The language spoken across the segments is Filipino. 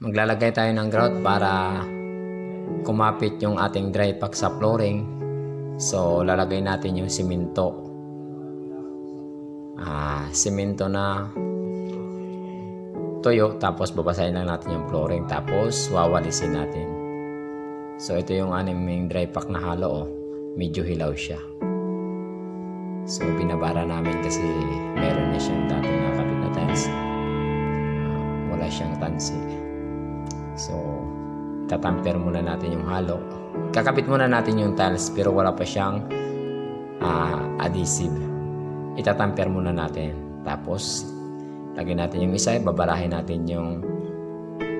maglalagay tayo ng grout para kumapit yung ating dry pack sa flooring. So, lalagay natin yung simento. Ah, simento na tuyo tapos babasahin lang natin yung flooring tapos wawalisin natin. So, ito yung aming dry pack na halo oh. Medyo hilaw siya. So, binabara namin kasi meron na siyang dating nakakapit na tiles. Ah, wala siyang tansi. Tatamper muna natin yung halo. Kakapit muna natin yung tiles pero wala pa siyang ah, adhesive. Itatamper muna natin. Tapos, lagyan natin yung isa, babarahin natin yung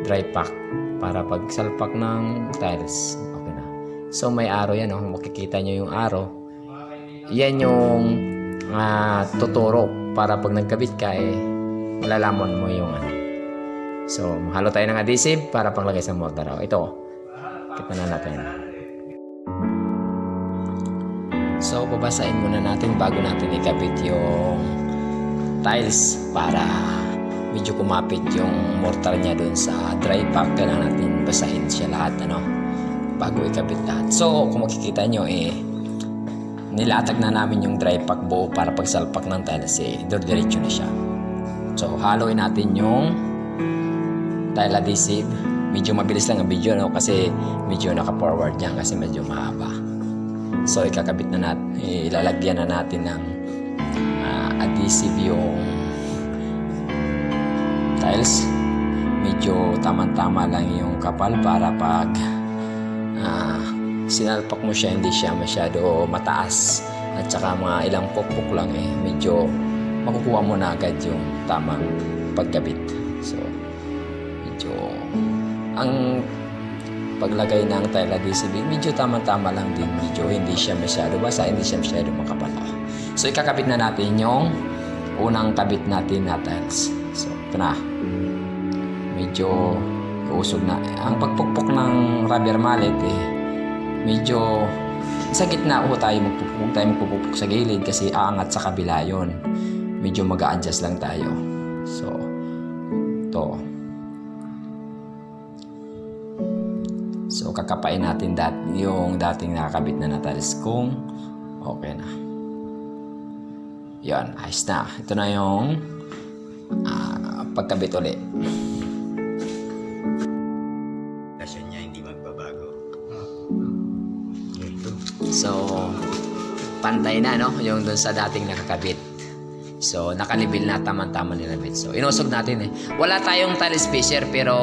dry pack para pag salpak ng tiles, okay na. So, may arrow yan, oh. makikita nyo yung arrow. Yan yung ah, tuturo para pag nagkabit ka, eh, malalaman mo yung ano. So, halo tayo ng adhesive para panglagay sa mortar. Oh, ito, kita na natin. So, babasahin muna natin bago natin ikabit yung tiles para medyo kumapit yung mortar niya dun sa dry pack. Kailangan natin basahin siya lahat, ano, bago ikabit lahat. So, kung makikita nyo, eh, nilatag na namin yung dry pack buo para pagsalpak ng tiles, eh, diretso na siya. So, haloin natin yung tile adhesive. Medyo mabilis lang ang video, no, kasi medyo naka-forward yan kasi medyo mahaba. So, ikakabit na natin, ilalagyan na natin ng ah, adhesive yung tiles. Medyo tamang-tama lang yung kapal para pag ah, sinalpak mo siya, hindi siya masyado mataas. At saka mga ilang pukpuk lang eh, medyo makukuha mo na agad yung tamang pagkabit. So, ang paglagay ng tile adhesive, medyo tama-tama lang din. Medyo hindi siya masyado basa, hindi siya masyado makapal. So, ikakabit na natin yung unang kabit natin na tiles. So, ito na. Medyo uusog na. Ang pagpukpok ng rubber mallet, eh, medyo sa gitna ho tayo magpupuk, tayo magpupukpok sa gilid kasi aangat sa kabila yon. Medyo mag adjust lang tayo. So, to. So, kakapain natin dat yung dating nakakabit na natalis kung okay na. Yan, ayos na. Ito na yung ah, pagkabit ulit. Kasyon niya hindi magbabago. So, pantay na, no? Yung dun sa dating nakakabit. So, nakalibil na tama-tama nilabit. So, inusog natin eh. Wala tayong tile spacer pero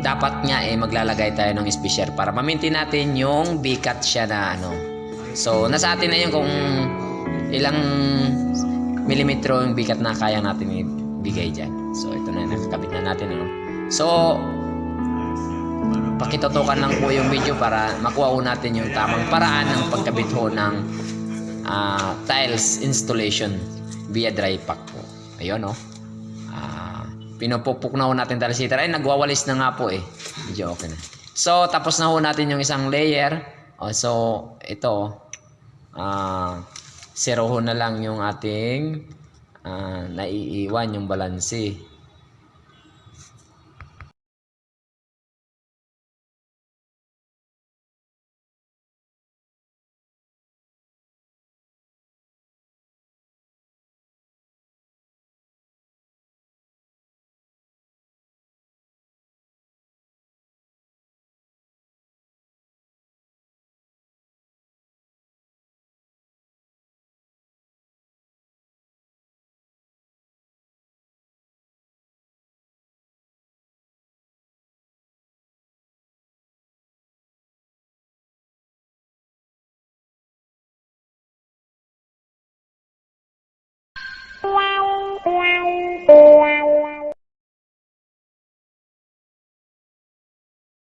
dapat nga eh maglalagay tayo ng spacer para mamintin natin yung bikat siya na ano. So, nasa atin na yun kung ilang milimetro yung bikat na kaya natin ibigay dyan. So, ito na, nakakabit na natin. Ano? So, pakitutukan lang po yung video para makuha po natin yung tamang paraan ng pagkabit ho ng ah, tiles installation via dry pack po. Ayun no. Pinupukpuk na ho natin tiles heater. Ay, nagwawalis na nga po eh. Medyo okay na. So, tapos na ho natin yung isang layer. Oh, so, ito. Ah, zero ho na lang yung ating ah, naiiwan yung balansi.